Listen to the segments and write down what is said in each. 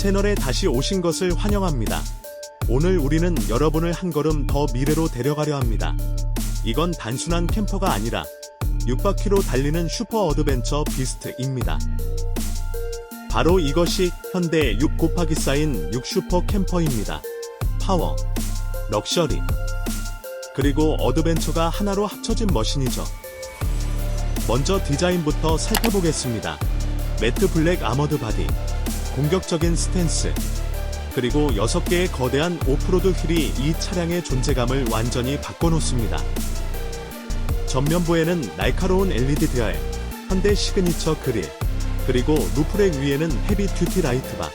채널에 다시 오신 것을 환영합니다. 오늘 우리는 여러분을 한 걸음 더 미래로 데려가려 합니다. 이건 단순한 캠퍼가 아니라 6바퀴로 달리는 슈퍼 어드벤처 비스트입니다. 바로 이것이 현대 6 곱하기 쌓인 6 슈퍼 캠퍼입니다. 파워, 럭셔리, 그리고 어드벤처가 하나로 합쳐진 머신이죠. 먼저 디자인부터 살펴보겠습니다. 매트 블랙 아머드 바디, 공격적인 스탠스, 그리고 6개의 거대한 오프로드 휠이 이 차량의 존재감을 완전히 바꿔놓습니다. 전면부에는 날카로운 LED 디아일, 현대 시그니처 그릴, 그리고 루프렉 위에는 헤비 듀티 라이트 바.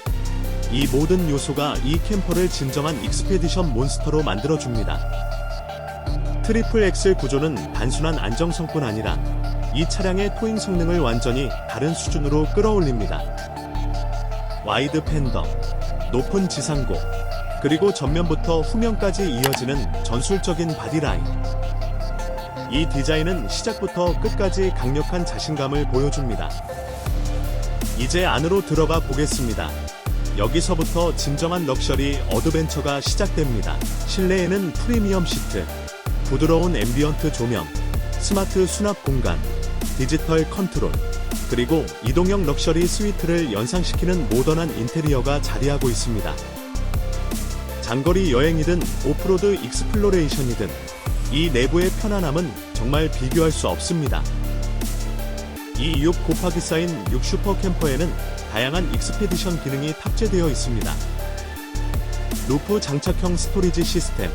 이 모든 요소가 이 캠퍼를 진정한 익스페디션 몬스터로 만들어줍니다. 트리플 엑셀 구조는 단순한 안정성뿐 아니라 이 차량의 토잉 성능을 완전히 다른 수준으로 끌어올립니다. 와이드 팬더, 높은 지상고, 그리고 전면부터 후면까지 이어지는 전술적인 바디라인. 이 디자인은 시작부터 끝까지 강력한 자신감을 보여줍니다. 이제 안으로 들어가 보겠습니다. 여기서부터 진정한 럭셔리 어드벤처가 시작됩니다. 실내에는 프리미엄 시트, 부드러운 앰비언트 조명, 스마트 수납 공간, 디지털 컨트롤, 그리고 이동형 럭셔리 스위트를 연상시키는 모던한 인테리어가 자리하고 있습니다. 장거리 여행이든 오프로드 익스플로레이션이든 이 내부의 편안함은 정말 비교할 수 없습니다. 이6 곱하기 쌓인 6 슈퍼 캠퍼에는 다양한 익스페디션 기능이 탑재되어 있습니다. 루프 장착형 스토리지 시스템,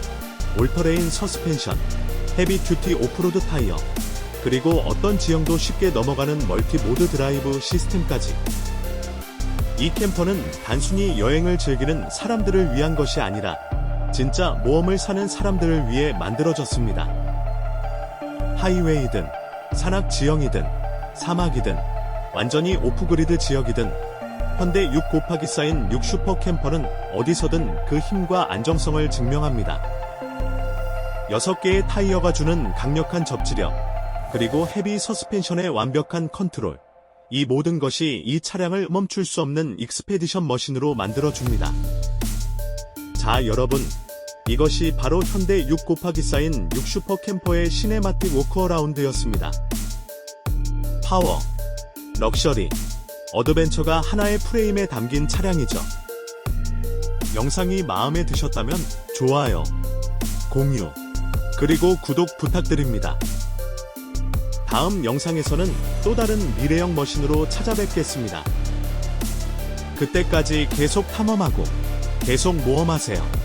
올터레인 서스펜션, 헤비 듀티 오프로드 타이어, 그리고 어떤 지형도 쉽게 넘어가는 멀티 모드 드라이브 시스템까지. 이 캠퍼는 단순히 여행을 즐기는 사람들을 위한 것이 아니라 진짜 모험을 사는 사람들을 위해 만들어졌습니다. 하이웨이든 산악 지형이든 사막이든 완전히 오프그리드 지역이든 현대 6 곱하기 쌓인 6 슈퍼 캠퍼는 어디서든 그 힘과 안정성을 증명합니다. 6개의 타이어가 주는 강력한 접지력, 그리고 헤비 서스펜션의 완벽한 컨트롤. 이 모든 것이 이 차량을 멈출 수 없는 익스페디션 머신으로 만들어줍니다. 자, 여러분. 이것이 바로 현대 6 곱하기 쌓인 6 슈퍼 캠퍼의 시네마틱 워크어라운드였습니다. 파워, 럭셔리, 어드벤처가 하나의 프레임에 담긴 차량이죠. 영상이 마음에 드셨다면 좋아요, 공유, 그리고 구독 부탁드립니다. 다음 영상에서는 또 다른 미래형 머신으로 찾아뵙겠습니다. 그때까지 계속 탐험하고 계속 모험하세요.